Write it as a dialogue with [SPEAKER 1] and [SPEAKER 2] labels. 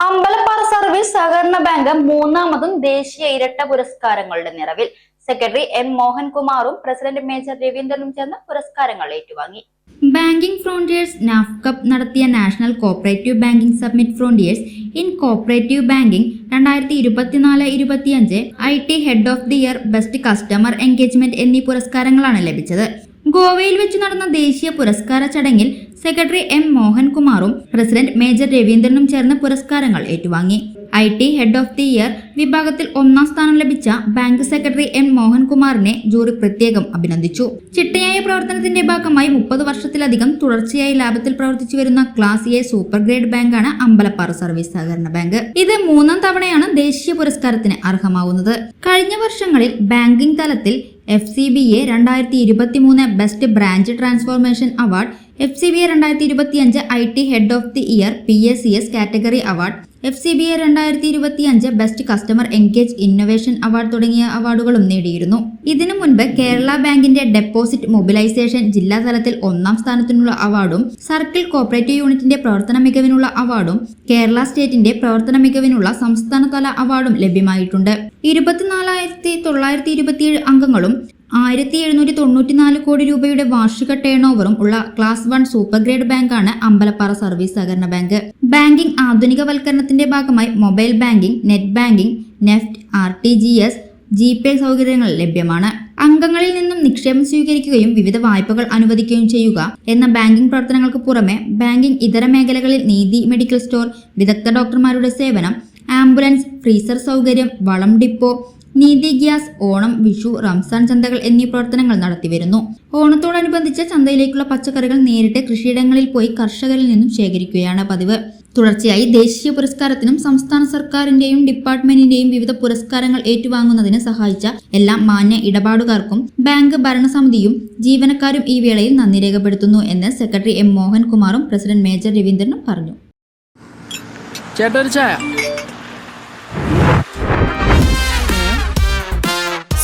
[SPEAKER 1] Ambalappara service സഹകരണ bank മൂന്നാമതും ദേശീയ ഇരട്ട പുരസ്കാരങ്ങളുടെ നിറവിൽ. സെക്രട്ടറി എം മോഹൻകുമാറും പ്രസിഡന്റ് മേജർ രവീന്ദ്രനും ചേർന്ന് പുരസ്കാരങ്ങൾ ഏറ്റുവാങ്ങി.
[SPEAKER 2] ബാങ്കിംഗ് ഫ്രോണ്ടിയേഴ്സ് നാഫ്കപ്പ് നടത്തിയ national cooperative banking summit frontiers in cooperative banking രണ്ടായിരത്തി ഇരുപത്തിനാല് ഇരുപത്തിയഞ്ച് I T head of the year best customer engagement എന്നീ പുരസ്കാരങ്ങളാണ് ലഭിച്ചത്. ഗോവയിൽ വെച്ച് നടന്ന ദേശീയ പുരസ്കാര ചടങ്ങിൽ സെക്രട്ടറി എം മോഹൻകുമാറും പ്രസിഡന്റ് മേജർ രവീന്ദ്രനും ചേർന്ന് പുരസ്കാരങ്ങൾ ഏറ്റുവാങ്ങി. I T head of the year വിഭാഗത്തിൽ ഒന്നാം സ്ഥാനം ലഭിച്ച ബാങ്ക് സെക്രട്ടറി എം മോഹൻകുമാറിനെ ജൂറി പ്രത്യേകം അഭിനന്ദിച്ചു. ചിട്ടയായ പ്രവർത്തനത്തിന്റെ ഭാഗമായി മുപ്പത് വർഷത്തിലധികം തുടർച്ചയായി ലാഭത്തിൽ പ്രവർത്തിച്ചു വരുന്ന ക്ലാസ് എ സൂപ്പർ ഗ്രേഡ് ബാങ്കാണ് അമ്പലപ്പാറ സർവീസ് സഹകരണ ബാങ്ക്. ഇത് മൂന്നാം തവണയാണ് ദേശീയ പുരസ്കാരത്തിന് അർഹമാവുന്നത്. കഴിഞ്ഞ വർഷങ്ങളിൽ ബാങ്കിംഗ് തലത്തിൽ എഫ് സി ബി എ രണ്ടായിരത്തി ഇരുപത്തി മൂന്ന് best branch transformation award F C B A രണ്ടായിരത്തി ഇരുപത്തിയഞ്ച് I T head of the year P S C S category award F C B A രണ്ടായിരത്തി ഇരുപത്തി അഞ്ച് best customer engage innovation award തുടങ്ങിയ അവാർഡുകളും നേടിയിരുന്നു. ഇതിനു മുൻപ് കേരള ബാങ്കിന്റെ ഡെപ്പോസിറ്റ് മൊബിലൈസേഷൻ ജില്ലാ തലത്തിൽ ഒന്നാം സ്ഥാനത്തിനുള്ള അവാർഡും സർക്കിൾ കോപ്പറേറ്റീവ് യൂണിറ്റിന്റെ പ്രവർത്തന മികവിനുള്ള അവാർഡും കേരള സ്റ്റേറ്റിന്റെ പ്രവർത്തന മികവിനുള്ള സംസ്ഥാനതല അവാർഡും ലഭ്യമായിട്ടുണ്ട്. ഇരുപത്തിനാലായിരത്തി തൊള്ളായിരത്തി ഇരുപത്തിയേഴ് അംഗങ്ങളും ആയിരത്തി എഴുന്നൂറ്റി തൊണ്ണൂറ്റിനാല് കോടി രൂപയുടെ വാർഷിക ടേൺ ഓവറും ഉള്ള ക്ലാസ് വൺ സൂപ്പർ ഗ്രേഡ് ബാങ്കാണ് അമ്പലപ്പാറ സർവീസ് സഹകരണ ബാങ്ക് ബാങ്കിംഗ് ആധുനികവൽക്കരണത്തിന്റെ ഭാഗമായി mobile banking net banking NEFT R T G S G pay സൗകര്യങ്ങൾ ലഭ്യമാണ്. അംഗങ്ങളിൽ നിന്നും നിക്ഷേപം സ്വീകരിക്കുകയും വിവിധ വായ്പകൾ അനുവദിക്കുകയും ചെയ്യുക എന്ന ബാങ്കിംഗ് പ്രവർത്തനങ്ങൾക്ക് പുറമെ ബാങ്കിംഗ് ഇതര മേഖലകളിൽ നീതി മെഡിക്കൽ സ്റ്റോർ വിദഗ്ധ ഡോക്ടർമാരുടെ സേവനം ആംബുലൻസ് ഫ്രീസർ സൗകര്യം വളം ഡിപ്പോ നീതി ഗ്യാസ് ഓണം വിഷു റംസാൻ ചന്തകൾ എന്നീ പ്രവർത്തനങ്ങൾ നടത്തിവരുന്നു. ഓണത്തോടനുബന്ധിച്ച് ചന്തയിലേക്കുള്ള പച്ചക്കറികൾ നേരിട്ട് കൃഷിയിടങ്ങളിൽ പോയി കർഷകരിൽ നിന്നും ശേഖരിക്കുകയാണ് പതിവ്. തുടർച്ചയായി ദേശീയ പുരസ്കാരത്തിനും സംസ്ഥാന സർക്കാരിന്റെയും ഡിപ്പാർട്ട്മെന്റിന്റെയും വിവിധ പുരസ്കാരങ്ങൾ ഏറ്റുവാങ്ങുന്നതിന് സഹായിച്ച എല്ലാ മാന്യ ഇടപാടുകാർക്കും ബാങ്ക് ഭരണസമിതിയും ജീവനക്കാരും ഈ വേളയിൽ നന്ദി രേഖപ്പെടുത്തുന്നു എന്ന് സെക്രട്ടറി എം മോഹൻകുമാറും പ്രസിഡന്റ് മേജർ രവീന്ദ്രനും പറഞ്ഞു.
[SPEAKER 3] ചേട്ടാ